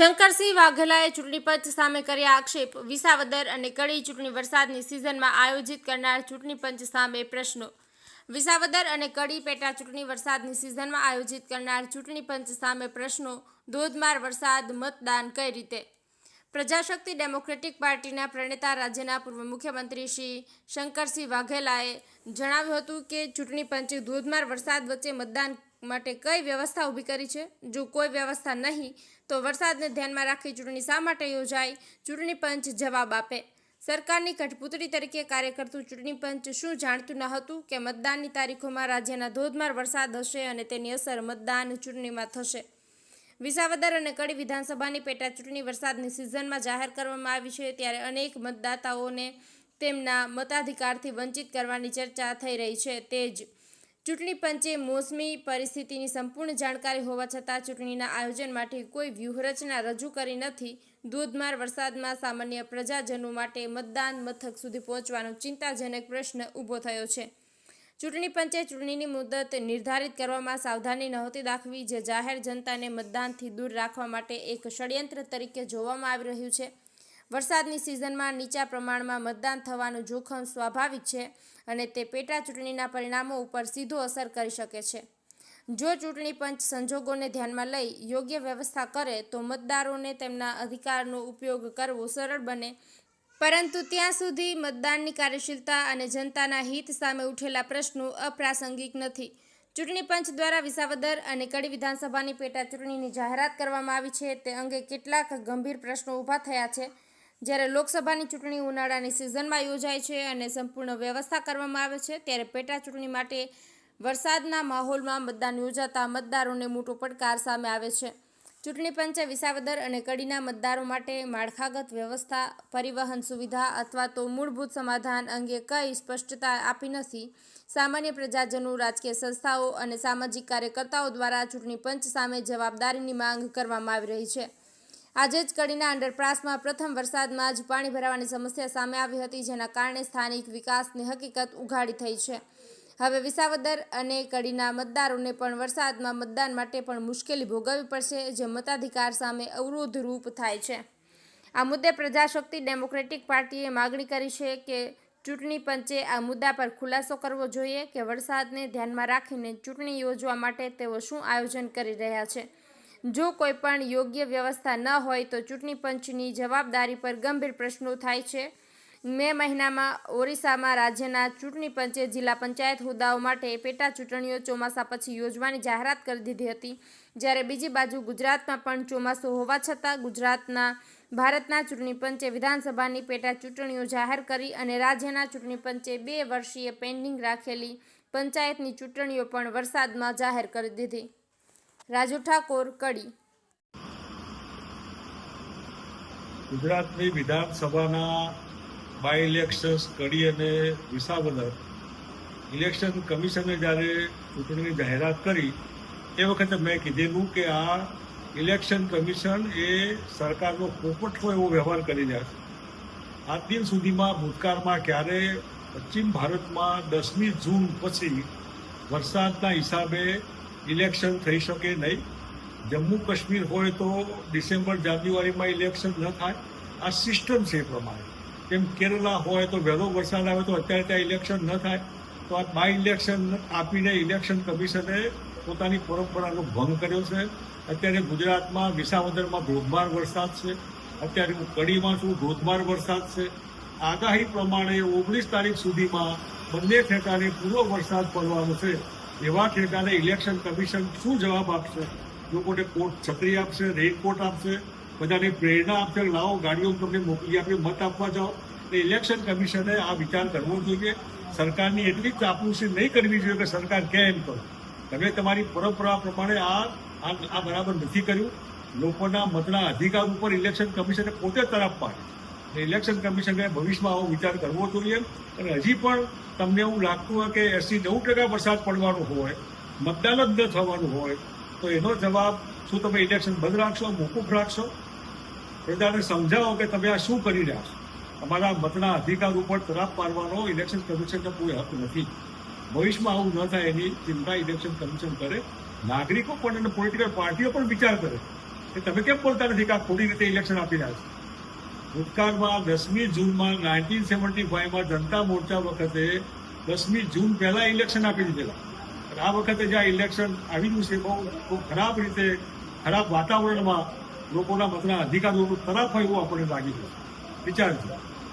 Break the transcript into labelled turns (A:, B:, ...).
A: શંકરસિંહ વાઘેલાએ ચૂંટણી પંચ સામે કર્યા આક્ષેપ. વિસાવદર અને કડી ચૂંટણી વરસાદની સિઝનમાં આયોજિત કરનાર ચૂંટણી પંચ સામે પ્રશ્નો. વિસાવદર અને કડી પેટા ચૂંટણી વરસાદની સિઝનમાં આયોજિત કરનાર ચૂંટણી પંચ સામે પ્રશ્નો. ધોધમાર વરસાદ, મતદાન કઈ રીતે? પ્રજાશક્તિ ડેમોક્રેટિક પાર્ટીના પ્રણેતા રાજ્યના પૂર્વ મુખ્યમંત્રી શ્રી શંકરસિંહ વાઘેલાએ જણાવ્યું હતું કે ચૂંટણી પંચે ધોધમાર વરસાદ વચ્ચે મતદાન માટે કઈ વ્યવસ્થા ઊભી કરી છે? જો કોઈ વ્યવસ્થા નહીં, તો વરસાદને ધ્યાનમાં રાખી ચૂંટણી શા માટે યોજાય? ચૂંટણી પંચ જવાબ આપે. સરકારની કઠપૂતળી તરીકે કાર્ય કરતું ચૂંટણી પંચ શું જાણતું ન હતું કે મતદાનની તારીખોમાં રાજ્યના ધોધમાર વરસાદ હશે અને તેની અસર મતદાન ચૂંટણીમાં થશે? વિસાવદર અને કડી વિધાનસભાની પેટા ચૂંટણી વરસાદની સિઝનમાં જાહેર કરવામાં આવી છે ત્યારે અનેક મતદાતાઓને તેમના મતાધિકારથી વંચિત કરવાની ચર્ચા થઈ રહી છે. તે જ ચૂંટણી પંચે મોસમી પરિસ્થિતિની સંપૂર્ણ જાણકારી હોવા છતાં ચૂંટણીના આયોજન માટે કોઈ વ્યૂહરચના રજૂ કરી નથી. ધોધમાર વરસાદમાં સામાન્ય પ્રજાજનો માટે મતદાન મથક સુધી પહોંચવાનો ચિંતાજનક પ્રશ્ન ઊભો થયો છે. ચૂંટણી પંચે ચૂંટણીની મુદત નિર્ધારિત કરવામાં સાવધાની નહોતી દાખવી, જે જાહેર જનતાને મતદાનથી દૂર રાખવા માટે એક ષડયંત્ર તરીકે જોવામાં આવી રહ્યું છે. વરસાદની સિઝનમાં નીચા પ્રમાણમાં મતદાન થવાનું જોખમ સ્વાભાવિક છે અને તે પેટા ચૂંટણીના પરિણામો ઉપર સીધો અસર કરી શકે છે. જો ચૂંટણી પંચ સંજોગોને ધ્યાનમાં લઈ યોગ્ય વ્યવસ્થા કરે તો મતદારોને તેમના અધિકારનો ઉપયોગ કરવો સરળ બને. પરંતુ ત્યાં સુધી મતદાનની કાર્યશીલતા અને જનતાના હિત સામે ઉઠેલા પ્રશ્નો અપ્રાસંગિક નથી. ચૂંટણી પંચ દ્વારા વિસાવદર અને કડી વિધાનસભાની પેટા ચૂંટણીની જાહેરાત કરવામાં આવી છે. તે અંગે કેટલાક ગંભીર પ્રશ્નો ઊભા થયા છે. જ્યારે લોકસભાની ચૂંટણી ઉનાળાની સિઝનમાં યોજાય છે અને સંપૂર્ણ વ્યવસ્થા કરવામાં આવે છે, ત્યારે પેટા ચૂંટણી માટે વરસાદના માહોલમાં મતદાન યોજાતા મતદારોને મોટો પડકાર સામે આવે છે. ચૂંટણી પંચે વિસાવદર અને કડીના મતદારો માટે માળખાગત વ્યવસ્થા, પરિવહન સુવિધા અથવા તો મૂળભૂત સમાધાન અંગે કઈ સ્પષ્ટતા આપી નથી. સામાન્ય પ્રજાજનો, રાજકીય સંસ્થાઓ અને સામાજિક કાર્યકર્તાઓ દ્વારા ચૂંટણી પંચ સામે જવાબદારીની માંગ કરવામાં આવી રહી છે. આજે જ કડીના અંડરપાસમાં પ્રથમ વરસાદમાં જ પાણી ભરાવાની સમસ્યા સામે આવી હતી, જેના કારણે સ્થાનિક વિકાસની હકીકત ઉઘાડી થઈ છે. હવે વિસાવદર અને કડીના મતદારોને પણ વરસાદમાં મતદાન માટે પણ મુશ્કેલી ભોગવવી પડશે, જે મતાધિકાર સામે અવરોધ રૂપ થાય છે. આ મુદ્દે પ્રજાશક્તિ ડેમોક્રેટિક પાર્ટીએ માગણી કરી છે કે ચૂંટણી પંચે આ મુદ્દા પર ખુલાસો કરવો જોઈએ, કે વરસાદને ધ્યાનમાં રાખીને ચૂંટણી યોજવા માટે તેઓ શું આયોજન કરી રહ્યા છે. જો કોઈ પણ યોગ્ય વ્યવસ્થા ન હોય તો ચૂંટણી પંચની જવાબદારી પર ગંભીર પ્રશ્નો થાય છે. મે મહિનામાં ઓરિસ્સામાં રાજ્યના ચૂંટણી પંચે જિલ્લા પંચાયત હોદ્દાઓ માટે પેટા ચૂંટણીઓ ચોમાસા પછી યોજવાની જાહેરાત કરી દીધી હતી. જ્યારે બીજી બાજુ ગુજરાતમાં પણ ચોમાસું હોવા છતાં ગુજરાતના, ભારતના ચૂંટણી પંચે વિધાનસભાની પેટા ચૂંટણીઓ જાહેર કરી અને રાજ્યના ચૂંટણી પંચે બે વર્ષીય પેન્ડિંગ રાખેલી પંચાયતની ચૂંટણીઓ પણ વરસાદમાં જાહેર કરી દીધી. રાજુ ઠાકોર, કડી.
B: ગુજરાતની વિધાનસભાના બાય ઇલેક્શન્સ કડી અને વિસાવદર ઇલેક્શન કમિશને જ્યારે ચૂંટણીની જાહેરાત કરી, એ વખતે મેં કીધેલું કે આ ઇલેક્શન કમિશન એ સરકારનો પોપટ હોય એવો વ્યવહાર કરી રહ્યા છે. આજ દિન સુધીમાં ભૂતકાળમાં ક્યારે પશ્ચિમ ભારતમાં દસમી જૂન પછી વરસાદના હિસાબે ઇલેક્શન થઈ શકે નહીં. જમ્મુ કાશ્મીર હોય તો ડિસેમ્બર, જાન્યુઆરીમાં ઇલેક્શન ન થાય. આ સિસ્ટમ છે એ પ્રમાણે. તેમ કેરલા હોય તો વહેલો વરસાદ આવે તો અત્યારે ત્યાં ઇલેક્શન ન થાય. તો આ બાય ઇલેક્શન આપીને ઇલેક્શન કમિશને પોતાની પરંપરાનો ભંગ કર્યો છે. અત્યારે ગુજરાતમાં વિસાવદરમાં ધોધમાર વરસાદ છે. અત્યારે હું કડીમાં છું, ધોધમાર વરસાદ છે. આગાહી પ્રમાણે ઓગણીસ તારીખ સુધીમાં બંને ઠેકાને પૂરો વરસાદ પડવાનો છે. એવા ઠેકાને ઇલેક્શન કમિશન શું જવાબ આપશે? લોકોને કોટ છત્રી આપશે રેઇનકોટ આપશે, બધાને પ્રેરણા આપશે, લાવો, ગાડીઓ તમને મોકલી આપી મત આપવા જાઓ. એટલે ઇલેક્શન કમિશને આ વિચાર કરવો જોઈએ સરકારની એટલી ચાપલુસી નહીં કરવી જોઈએ કે સરકાર કે એમ કરો તમે તમારી પરંપરા પ્રમાણે આ આ બરાબર નથી કર્યું. લોકોના મતના અધિકાર ઉપર ઇલેક્શન કમિશને પોતે તરફ પાડે ઇલેક્શન કમિશને ભવિષ્યમાં આવો વિચાર કરવો જોઈએ. અને હજી પણ તમને એવું લાગતું હોય કે એસી નેવું ટકા વરસાદ પડવાનો હોય, મતદાન જ ન થવાનું હોય, તો એનો જવાબ શું તમે ઇલેક્શન બંધ રાખશો, મોકૂફ રાખશો? પ્રજાને સમજાવો કે તમે આ શું કરી રહ્યા છો. અમારા મતના અધિકાર ઉપર તરાપ પાડવાનો ઇલેક્શન કમિશનને કોઈ હક નથી. ભવિષ્યમાં આવું ન થાય એની ચિંતા ઇલેક્શન કમિશન કરે. નાગરિકો પણ અને પોલિટિકલ પાર્ટીઓ પણ વિચાર કરે કે તમે કેમ બોલતા નથી કે આ ખોટી રીતે ઇલેક્શન આપી રહ્યા છે? ભૂતકાળમાં દસમી જૂનમાં નાઇન્ટીન સેવન્ટી ફાઈવમાં જનતા મોરચા વખતે દસમી જૂન પહેલાં ઇલેક્શન આપી દીધેલા. અને આ વખતે જે આ ઇલેક્શન આવી ગયું છે, બહુ બહુ ખરાબ રીતે ખરાબ વાતાવરણમાં લોકોના મતના અધિકારો ખરાબ હોય એવું આપણને લાગી રહ્યું વિચારજો.